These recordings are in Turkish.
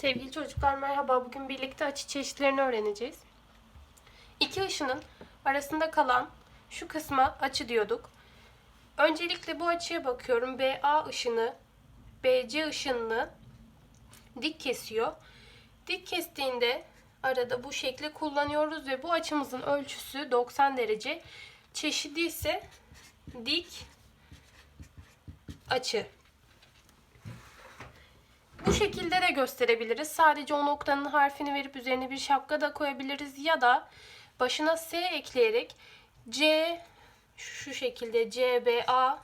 Sevgili çocuklar merhaba. Bugün birlikte açı çeşitlerini öğreneceğiz. İki ışının arasında kalan şu kısma açı diyorduk. Öncelikle bu açıya bakıyorum. BA ışını BC ışınını dik kesiyor. Dik kestiğinde arada bu şekli kullanıyoruz ve bu açımızın ölçüsü 90 derece. Çeşidi ise dik açı. Bu şekilde de gösterebiliriz. Sadece o noktanın harfini verip üzerine bir şapka da koyabiliriz. Ya da başına S ekleyerek C şu şekilde CBA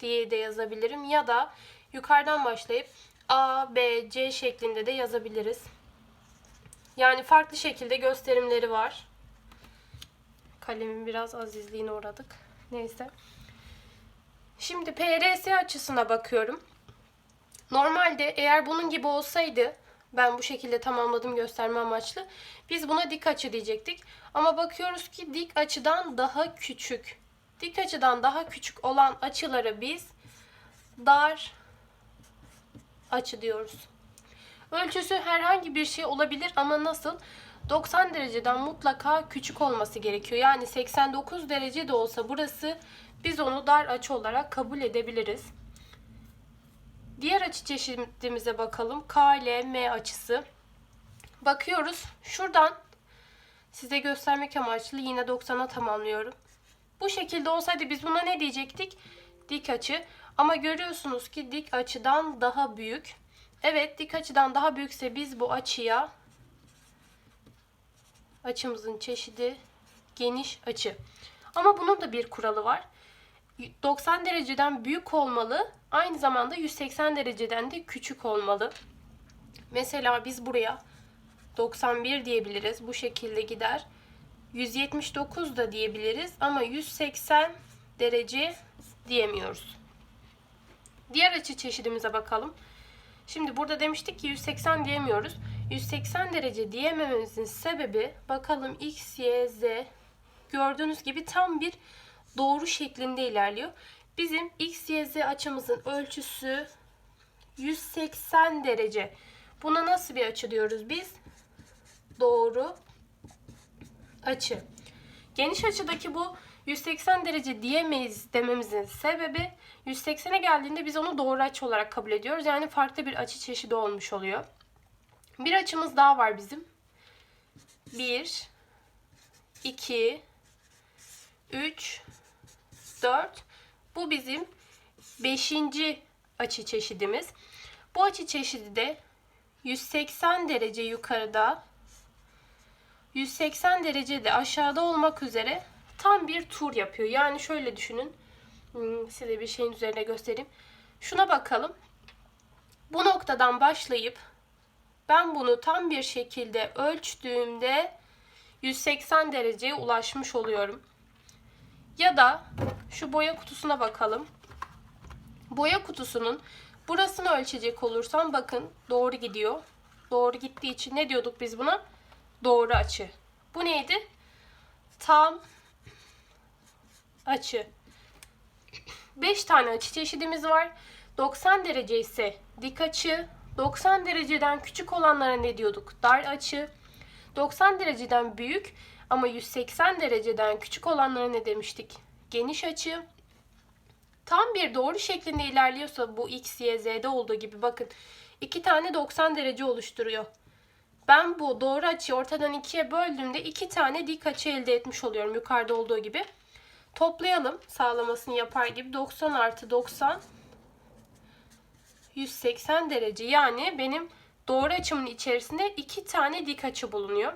diye de yazabilirim. Ya da yukarıdan başlayıp A, B, C şeklinde de yazabiliriz. Yani farklı şekilde gösterimleri var. Kalemin biraz azizliğine uğradık. Neyse. Şimdi PRS açısına bakıyorum. Normalde eğer bunun gibi olsaydı ben bu şekilde tamamladım gösterme amaçlı. Biz buna dik açı diyecektik. Ama bakıyoruz ki dik açıdan daha küçük. Dik açıdan daha küçük olan açıları biz dar açı diyoruz. Ölçüsü herhangi bir şey olabilir ama nasıl? 90 dereceden mutlaka küçük olması gerekiyor. Yani 89 derece de olsa burası biz onu dar açı olarak kabul edebiliriz. Diğer açı çeşidimize bakalım. KLM açısı. Bakıyoruz. Şuradan size göstermek amaçlı yine 90'a tamamlıyorum. Bu şekilde olsaydı biz buna ne diyecektik? Dik açı. Ama görüyorsunuz ki dik açıdan daha büyük. Evet dik açıdan daha büyükse biz bu açıya açımızın çeşidi geniş açı. Ama bunun da bir kuralı var. 90 dereceden büyük olmalı. Aynı zamanda 180 dereceden de küçük olmalı. Mesela biz buraya 91 diyebiliriz. Bu şekilde gider. 179 da diyebiliriz ama 180 derece diyemiyoruz. Diğer açı çeşidimize bakalım. Şimdi burada demiştik ki 180 diyemiyoruz. 180 derece diyemememizin sebebi bakalım x, y, z gördüğünüz gibi tam bir doğru şeklinde ilerliyor. Bizim x, y, z açımızın ölçüsü 180 derece. Buna nasıl bir açı diyoruz biz? Doğru açı. Geniş açıdaki bu 180 derece diyemeyiz dememizin sebebi 180'e geldiğinde biz onu doğru açı olarak kabul ediyoruz. Yani farklı bir açı çeşidi olmuş oluyor. Bir açımız daha var bizim. 1 2 3 4 bu bizim 5. açı çeşidimiz. Bu açı çeşidi de 180 derece yukarıda 180 derece de aşağıda olmak üzere tam bir tur yapıyor. Yani şöyle düşünün. Hmm, Size bir şeyin üzerine göstereyim. Şuna bakalım. Bu noktadan başlayıp ben bunu tam bir şekilde ölçtüğümde 180 dereceye ulaşmış oluyorum. Ya da şu boya kutusuna bakalım. Boya kutusunun burasını ölçecek olursam bakın doğru gidiyor. Doğru gittiği için ne diyorduk biz buna? Doğru açı. Bu neydi? Tam açı. 5 tane açı çeşidimiz var. 90 derece ise dik açı. 90 dereceden küçük olanlara ne diyorduk? Dar açı. 90 dereceden büyük ama 180 dereceden küçük olanlara ne demiştik? Geniş açı. Tam bir doğru şeklinde ilerliyorsa bu x, y, z'de olduğu gibi bakın iki tane 90 derece oluşturuyor. Ben bu doğru açıyı ortadan ikiye böldüğümde iki tane dik açı elde etmiş oluyorum yukarıda olduğu gibi. Toplayalım sağlamasını yapar gibi 90 artı 90 180 derece yani benim doğru açımın içerisinde iki tane dik açı bulunuyor.